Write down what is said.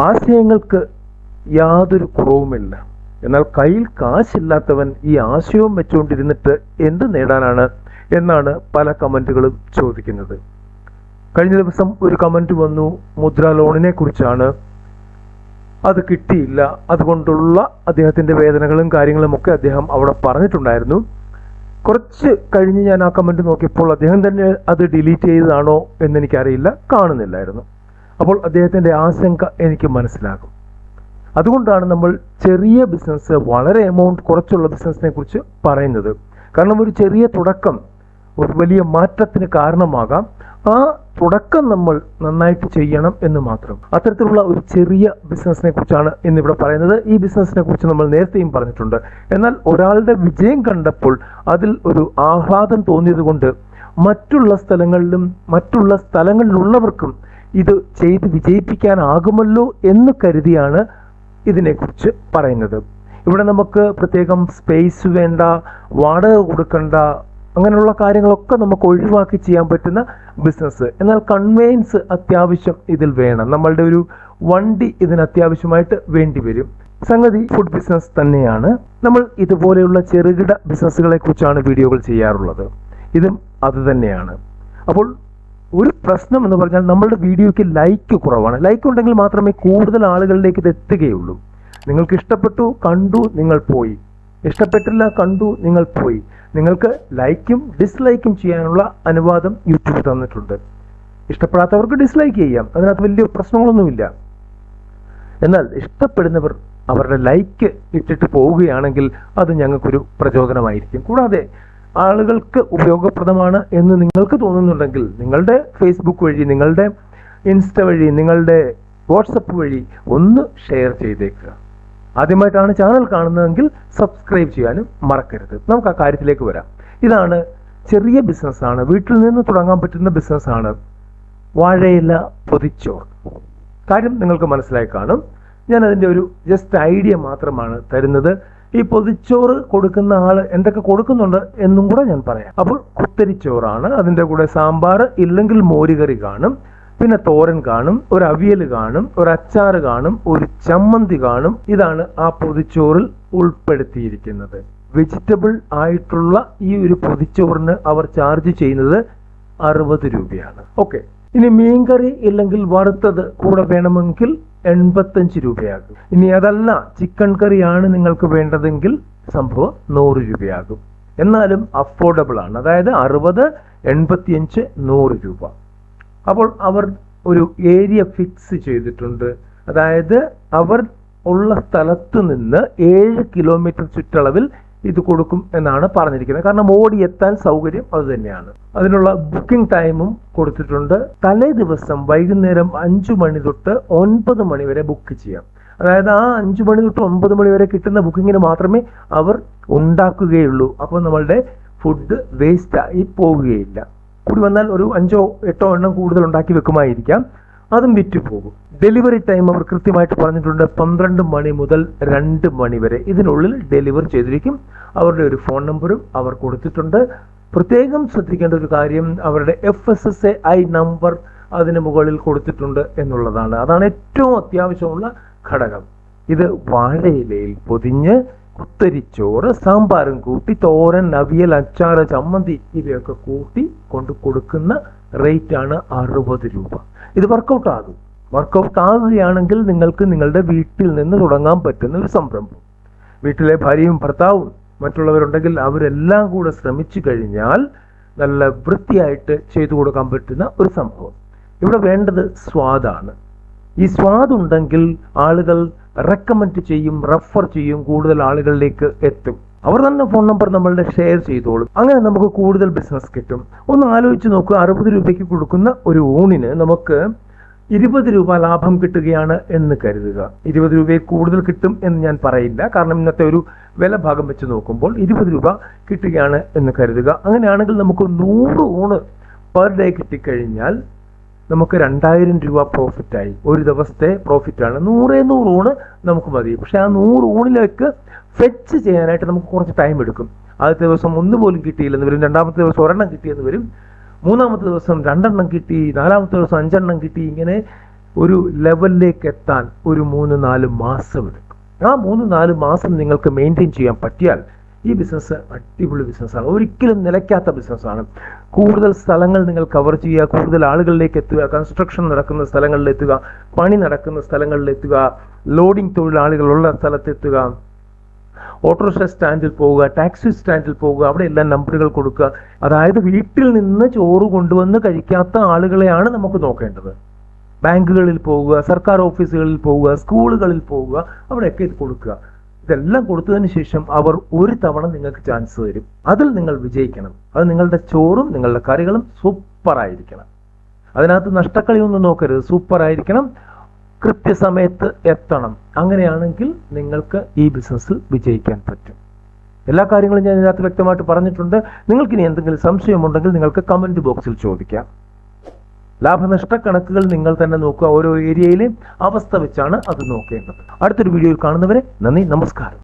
ആശയങ്ങൾക്ക് യാതൊരു കുറവുമില്ല. എന്നാൽ കയ്യിൽ കാശില്ലാത്തവൻ ഈ ആശയവും വെച്ചുകൊണ്ടിരുന്നിട്ട് എന്ത് നേടാനാണ് എന്നാണ് പല കമന്റുകളും ചോദിക്കുന്നത്. കഴിഞ്ഞ ദിവസം ഒരു കമന്റ് വന്നു മുദ്ര ലോണിനെ കുറിച്ചാണ്. അത് കിട്ടിയില്ല. അതുകൊണ്ടുള്ള അദ്ദേഹത്തിന്റെ വേദനകളും കാര്യങ്ങളും ഒക്കെ അദ്ദേഹം അവിടെ പറഞ്ഞിട്ടുണ്ടായിരുന്നു. കുറച്ച് കഴിഞ്ഞ് ഞാൻ ആ കമന്റ് നോക്കിയപ്പോൾ അദ്ദേഹം തന്നെ അത് ഡിലീറ്റ് ചെയ്തതാണോ എന്നെനിക്കറിയില്ല കാണുന്നില്ലായിരുന്നു. അപ്പോൾ അദ്ദേഹത്തിന്റെ ആശങ്ക എനിക്ക് മനസ്സിലാകും. അതുകൊണ്ടാണ് നമ്മൾ ചെറിയ ബിസിനസ് വളരെ എമൗണ്ട് കുറച്ചുള്ള ബിസിനസ്സിനെ കുറിച്ച് പറയുന്നത്. കാരണം ഒരു ചെറിയ തുടക്കം ഒരു വലിയ മാറ്റത്തിന് കാരണമാകാം. ആ തുടക്കം നമ്മൾ നന്നായിട്ട് ചെയ്യണം എന്ന് മാത്രം. അത്തരത്തിലുള്ള ഒരു ചെറിയ ബിസിനസ്സിനെ കുറിച്ചാണ് ഇന്നിവിടെ പറയുന്നത്. ഈ ബിസിനസ്സിനെ കുറിച്ച് നമ്മൾ നേരത്തെയും പറഞ്ഞിട്ടുണ്ട്. എന്നാൽ ഒരാളുടെ വിജയം കണ്ടപ്പോൾ അതിൽ ഒരു ആഹ്ലാദം തോന്നിയതുകൊണ്ട് മറ്റുള്ള സ്ഥലങ്ങളിലും മറ്റുള്ള സ്ഥലങ്ങളിലുള്ളവർക്കും ഇത് ചെയ്ത് വിജയിപ്പിക്കാനാകുമല്ലോ എന്ന് കരുതിയാണ് ഇതിനെക്കുറിച്ച് പറയുന്നത്. ഇവിടെ നമുക്ക് പ്രത്യേകം സ്പേസ് വേണ്ട വാടക കൊടുക്കേണ്ട അങ്ങനെയുള്ള കാര്യങ്ങളൊക്കെ നമുക്ക് ഒഴിവാക്കി ചെയ്യാൻ പറ്റുന്ന ബിസിനസ് എന്നാൽ കൺവെയൻസ് അത്യാവശ്യം ഇതിൽ വേണം. നമ്മളുടെ ഒരു വണ്ടി ഇതിന് അത്യാവശ്യമായിട്ട് വേണ്ടി വരും. സംഗതി ഫുഡ് ബിസിനസ് തന്നെയാണ്. നമ്മൾ ഇതുപോലെയുള്ള ചെറുകിട ബിസിനസ്സുകളെ കുറിച്ചാണ് വീഡിയോകൾ ചെയ്യാറുള്ളത്. ഇതും അത് തന്നെയാണ്. അപ്പോൾ ഒരു പ്രശ്നം എന്ന് പറഞ്ഞാൽ നമ്മളുടെ വീഡിയോയ്ക്ക് ലൈക്ക് കുറവാണ്. ലൈക്ക് ഉണ്ടെങ്കിൽ മാത്രമേ കൂടുതൽ ആളുകളിലേക്ക് ഇത് എത്തുകയുള്ളൂ. നിങ്ങൾക്ക് ഇഷ്ടപ്പെട്ടു കണ്ടു നിങ്ങൾ പോയി. ഇഷ്ടപ്പെട്ടില്ല കണ്ടു നിങ്ങൾ പോയി. നിങ്ങൾക്ക് ലൈക്കും ഡിസ്ലൈക്കും ചെയ്യാനുള്ള അനുവാദം യൂട്യൂബ് തന്നിട്ടുണ്ട്. ഇഷ്ടപ്പെടാത്തവർക്ക് ഡിസ്ലൈക്ക് ചെയ്യാം. അതിനകത്ത് വലിയ പ്രശ്നങ്ങളൊന്നുമില്ല. എന്നാൽ ഇഷ്ടപ്പെടുന്നവർ അവരുടെ ലൈക്ക് ഇട്ടിട്ട് പോവുകയാണെങ്കിൽ അത് ഞങ്ങൾക്കൊരു പ്രചോദനമായിരിക്കും. കൂടാതെ ആളുകൾക്ക് ഉപയോഗപ്രദമാണ് എന്ന് നിങ്ങൾക്ക് തോന്നുന്നുണ്ടെങ്കിൽ നിങ്ങളുടെ ഫേസ്ബുക്ക് വഴി നിങ്ങളുടെ ഇൻസ്റ്റ വഴി നിങ്ങളുടെ വാട്സപ്പ് വഴി ഒന്ന് ഷെയർ ചെയ്തേക്കുക. ആദ്യമായിട്ടാണ് ചാനൽ കാണുന്നതെങ്കിൽ സബ്സ്ക്രൈബ് ചെയ്യാനും മറക്കരുത്. നമുക്ക് ആ കാര്യത്തിലേക്ക് വരാം. ഇതാണ് ചെറിയ ബിസിനസ്സാണ് വീട്ടിൽ നിന്ന് തുടങ്ങാൻ പറ്റുന്ന ബിസിനസ്സാണ് വാഴയില പൊതിച്ചോർ കാര്യം നിങ്ങൾക്ക് മനസ്സിലായി കാണും. ഞാൻ അതിന്റെ ഒരു ജസ്റ്റ് ഐഡിയ മാത്രമാണ് തരുന്നത്. ഈ പൊതിച്ചോറ് കൊടുക്കുന്ന ആൾ എന്തൊക്കെ കൊടുക്കുന്നുണ്ട് എന്നും കൂടെ ഞാൻ പറയാം. അപ്പോൾ കുത്തരിച്ചോറാണ്. അതിന്റെ കൂടെ സാമ്പാർ ഇല്ലെങ്കിൽ മോരുകറി കാണും. പിന്നെ തോരൻ കാണും ഒരു അവിയൽ കാണും ഒരു അച്ചാർ കാണും ഒരു ചമ്മന്തി കാണും. ഇതാണ് ആ പൊതിച്ചോറിൽ ഉൾപ്പെടുത്തിയിരിക്കുന്നത്. വെജിറ്റബിൾ ആയിട്ടുള്ള ഈ ഒരു പൊതിച്ചോറിന് അവർ ചാർജ് ചെയ്യുന്നത് അറുപത് രൂപയാണ്. ഓക്കെ. ഇനി മീൻകറി ഇല്ലെങ്കിൽ വറുത്തത് കൂടെ വേണമെങ്കിൽ എൺപത്തഞ്ച് രൂപയാകും. ഇനി അതല്ല ചിക്കൻ കറിയാണ് നിങ്ങൾക്ക് വേണ്ടതെങ്കിൽ സംഭവം നൂറ് രൂപയാകും. എന്നാലും അഫോർഡബിൾ ആണ്. അതായത് അറുപത് എൺപത്തിയഞ്ച് നൂറ് രൂപ. അപ്പോൾ അവർ ഒരു ഏരിയ ഫിക്സ് ചെയ്തിട്ടുണ്ട്. അതായത് അവർ ഉള്ള സ്ഥലത്ത് നിന്ന് ഏഴ് കിലോമീറ്റർ ചുറ്റളവിൽ ഇത് കൊടുക്കും എന്നാണ് പറഞ്ഞിരിക്കുന്നത്. കാരണം ഓടി എത്താൻ സൗകര്യം അത് തന്നെയാണ്. അതിനുള്ള ബുക്കിംഗ് ടൈമും കൊടുത്തിട്ടുണ്ട്. തലേ ദിവസം വൈകുന്നേരം അഞ്ചു മണി തൊട്ട് ഒൻപത് മണി വരെ ബുക്ക് ചെയ്യാം. അതായത് ആ അഞ്ചു മണി തൊട്ട് ഒൻപത് മണി വരെ കിട്ടുന്ന ബുക്കിങ്ങിന് മാത്രമേ അവർ ഉണ്ടാക്കുകയുള്ളൂ. അപ്പോൾ നമ്മളുടെ ഫുഡ് വേസ്റ്റ് ആയി പോവുകയില്ല. കൂടി വന്നാൽ ഒരു അഞ്ചോ എട്ടോ എണ്ണം കൂടുതൽ ഉണ്ടാക്കി വെക്കുമായിരിക്കാം. അതും വിറ്റുപോകും. ഡെലിവറി ടൈം അവർ കൃത്യമായിട്ട് പറഞ്ഞിട്ടുണ്ട് പന്ത്രണ്ട് മണി മുതൽ രണ്ട് മണി വരെ. ഇതിനുള്ളിൽ ഡെലിവർ ചെയ്തിരിക്കും. അവരുടെ ഒരു ഫോൺ നമ്പറും അവർ കൊടുത്തിട്ടുണ്ട്. പ്രത്യേകം ശ്രദ്ധിക്കേണ്ട ഒരു കാര്യം അവരുടെ F S S A I number അതിന് മുകളിൽ കൊടുത്തിട്ടുണ്ട് എന്നുള്ളതാണ്. അതാണ് ഏറ്റവും അത്യാവശ്യമുള്ള ഘടകം. ഇത് വാഴയിലയിൽ പൊതിഞ്ഞ് കുത്തരിച്ചോറ് സാമ്പാറും കൂട്ടി തോരൻ നവിയൽ അച്ചാറ് ചമ്മന്തി ഇവയൊക്കെ കൂട്ടി കൊണ്ട് കൊടുക്കുന്ന റേറ്റ് ആണ് അറുപത് രൂപ. ഇത് വർക്കൗട്ട് ആകും. വർക്കൗട്ട് ആകുകയാണെങ്കിൽ നിങ്ങൾക്ക് നിങ്ങളുടെ വീട്ടിൽ നിന്ന് തുടങ്ങാൻ പറ്റുന്ന ഒരു സംരംഭം. വീട്ടിലെ ഭാര്യയും ഭർത്താവും മറ്റുള്ളവരുണ്ടെങ്കിൽ അവരെല്ലാം കൂടെ ശ്രമിച്ചു കഴിഞ്ഞാൽ നല്ല വൃത്തിയായിട്ട് ചെയ്തു കൊടുക്കാൻ പറ്റുന്ന ഒരു സംഭവം. ഇവിടെ വേണ്ടത് സ്വാദാണ് ഈ സ്വാദുണ്ടെങ്കിൽ ആളുകൾ റെക്കമെൻഡ് ചെയ്യും റെഫർ ചെയ്യും കൂടുതൽ ആളുകളിലേക്ക് എത്തും. അവർ തന്നെ ഫോൺ നമ്പർ നമ്മളുടെ ഷെയർ ചെയ്തോളും. അങ്ങനെ നമുക്ക് കൂടുതൽ ബിസിനസ് കിട്ടും. ഒന്ന് ആലോചിച്ച് നോക്കുക അറുപത് രൂപയ്ക്ക് കൊടുക്കുന്ന ഒരു ഊണിന് നമുക്ക് ഇരുപത് രൂപ ലാഭം കിട്ടുകയാണ് എന്ന് കരുതുക. ഇരുപത് രൂപയെ കൂടുതൽ കിട്ടും എന്ന് ഞാൻ പറയില്ല. കാരണം ഇന്നത്തെ ഒരു വില ഭാഗം വെച്ച് നോക്കുമ്പോൾ ഇരുപത് രൂപ കിട്ടുകയാണ് എന്ന് കരുതുക. അങ്ങനെയാണെങ്കിൽ നമുക്ക് നൂറ് ഊണ് പെർ ഡേ കിട്ടിക്കഴിഞ്ഞാൽ നമുക്ക് രണ്ടായിരം രൂപ പ്രോഫിറ്റായി ഒരു ദിവസത്തെ പ്രോഫിറ്റാണ് നൂറേ നൂറ് ഊണ് നമുക്ക് മതി. പക്ഷെ ആ നൂറ് ഊണിലേക്ക് ഫെച്ച് ചെയ്യാനായിട്ട് നമുക്ക് കുറച്ച് ടൈം എടുക്കും. ആദ്യത്തെ ദിവസം ഒന്ന് പോലും കിട്ടിയില്ലെന്ന് വരും. രണ്ടാമത്തെ ദിവസം ഒരെണ്ണം കിട്ടിയെന്ന് വരും. മൂന്നാമത്തെ ദിവസം രണ്ടെണ്ണം കിട്ടി. നാലാമത്തെ ദിവസം അഞ്ചെണ്ണം കിട്ടി. ഇങ്ങനെ ഒരു ലെവലിലേക്ക് എത്താൻ ഒരു മൂന്ന് നാല് മാസം എടുക്കും. ആ മൂന്ന് നാല് മാസം നിങ്ങൾക്ക് മെയിന്റെയിൻ ചെയ്യാൻ പറ്റിയാൽ ഈ ബിസിനസ് അടിപൊളി ബിസിനസ്സാണ്. ഒരിക്കലും നിലയ്ക്കാത്ത ബിസിനസ്സാണ്. കൂടുതൽ സ്ഥലങ്ങൾ നിങ്ങൾ കവർ ചെയ്യുക കൂടുതൽ ആളുകളിലേക്ക് എത്തുക കൺസ്ട്രക്ഷൻ നടക്കുന്ന സ്ഥലങ്ങളിൽ എത്തുക പണി നടക്കുന്ന സ്ഥലങ്ങളിൽ എത്തുക ലോഡിംഗ് തൊഴിലാളികളുള്ള സ്ഥലത്തെത്തുക ഓട്ടോറിക്ഷ സ്റ്റാൻഡിൽ പോവുക ടാക്സി സ്റ്റാൻഡിൽ പോവുക അവിടെ എല്ലാം നമ്പറുകൾ കൊടുക്കുക. അതായത് വീട്ടിൽ നിന്ന് ചോറ് കൊണ്ടുവന്ന് കഴിക്കാത്ത ആളുകളെയാണ് നമുക്ക് നോക്കേണ്ടത്. ബാങ്കുകളിൽ പോവുക സർക്കാർ ഓഫീസുകളിൽ പോവുക സ്കൂളുകളിൽ പോവുക അവിടെയൊക്കെ ഇത് കൊടുക്കുക. ഇതെല്ലാം കൊടുത്തതിന് ശേഷം അവർ ഒരു തവണ നിങ്ങൾക്ക് ചാൻസ് തരും. അതിൽ നിങ്ങൾ വിജയിക്കണം. അത് നിങ്ങളുടെ ചോറും നിങ്ങളുടെ കറികളും സൂപ്പർ ആയിരിക്കണം. അതിനകത്ത് നഷ്ടക്കളിയൊന്നും നോക്കരുത്. സൂപ്പർ ആയിരിക്കണം. കൃത്യസമയത്ത് എത്തണം. അങ്ങനെയാണെങ്കിൽ നിങ്ങൾക്ക് ഈ ബിസിനസ്സിൽ വിജയിക്കാൻ പറ്റും. എല്ലാ കാര്യങ്ങളും ഞാൻ ഇതിനകത്ത് വ്യക്തമായിട്ട് പറഞ്ഞിട്ടുണ്ട്. നിങ്ങൾക്ക് ഇനി എന്തെങ്കിലും സംശയമുണ്ടെങ്കിൽ നിങ്ങൾക്ക് കമന്റ് ബോക്സിൽ ചോദിക്കാം. ലാഭനഷ്ട കണക്കുകൾ നിങ്ങൾ തന്നെ നോക്കുക ഓരോ ഏരിയയിലെയും അവസ്ഥ വെച്ചാണ് അത് നോക്കേണ്ടത്. അടുത്തൊരു വീഡിയോയിൽ കാണുന്നവരെ നന്ദി നമസ്കാരം.